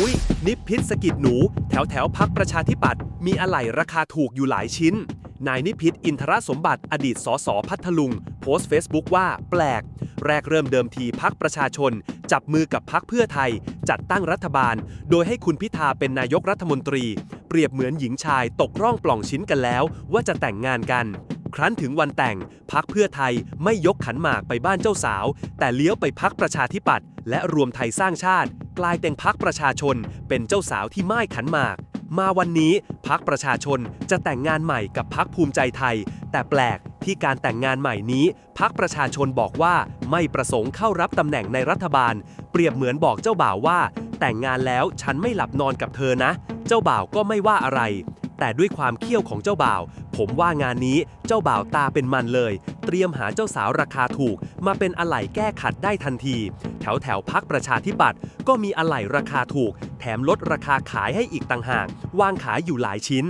อุ๊ย นิพิษสกิดหนู แถวแถวพักประชาธิปัตย์มีอะไหล่ราคาถูกอยู่หลายชิ้น นายนิพิษอินทรสมบัติอดีตสสพัทลุง โพสต์เฟซบุ๊กว่า แปลก แรกเริ่มเดิมทีพักประชาชน จับมือกับพักเพื่อไทย จัดตั้งรัฐบาล โดยให้คุณพิธาเป็นนายกรัฐมนตรี เปรียบเหมือนหญิงชายตกร่องปล่องชิ้นกันแล้ว ว่าจะแต่งงานกันครั้นถึงวันแต่งพักเพื่อไทยไม่ยกขันหมากไปบ้านเจ้าสาว แต่เลี้ยวไปพักประชาธิปัตย์และรวมไทยสร้างชาติ กลายเป็นพักประชาชน เป็นเจ้าสาวที่ไม่ขันหมาก มาวันนี้พักประชาชนจะแต่งงานใหม่กับพักภูมิใจไทย แต่แปลกที่การแต่งงานใหม่นี้ พักประชาชนบอกว่าไม่ประสงค์เข้ารับตำแหน่งในรัฐบาล เปรียบเหมือนบอกเจ้าบ่าวว่า แต่งงานแล้วฉันไม่หลับนอนกับเธอนะ เจ้าบ่าวก็ไม่ว่าอะไร แต่ด้วยความเขี้ยวของเจ้าบ่าว ผมว่างานนี้เจ้าบ่าวตาเป็นมันเลย เตรียมหาเจ้าสาวราคาถูก มาเป็นอะไหล่แก้ขัดได้ทันที แถวแถวพักประชาธิปัตย์ก็มีอะไหล่ราคาถูก แถมลดราคาขายให้อีกต่างหากวางขายอยู่หลายชิ้น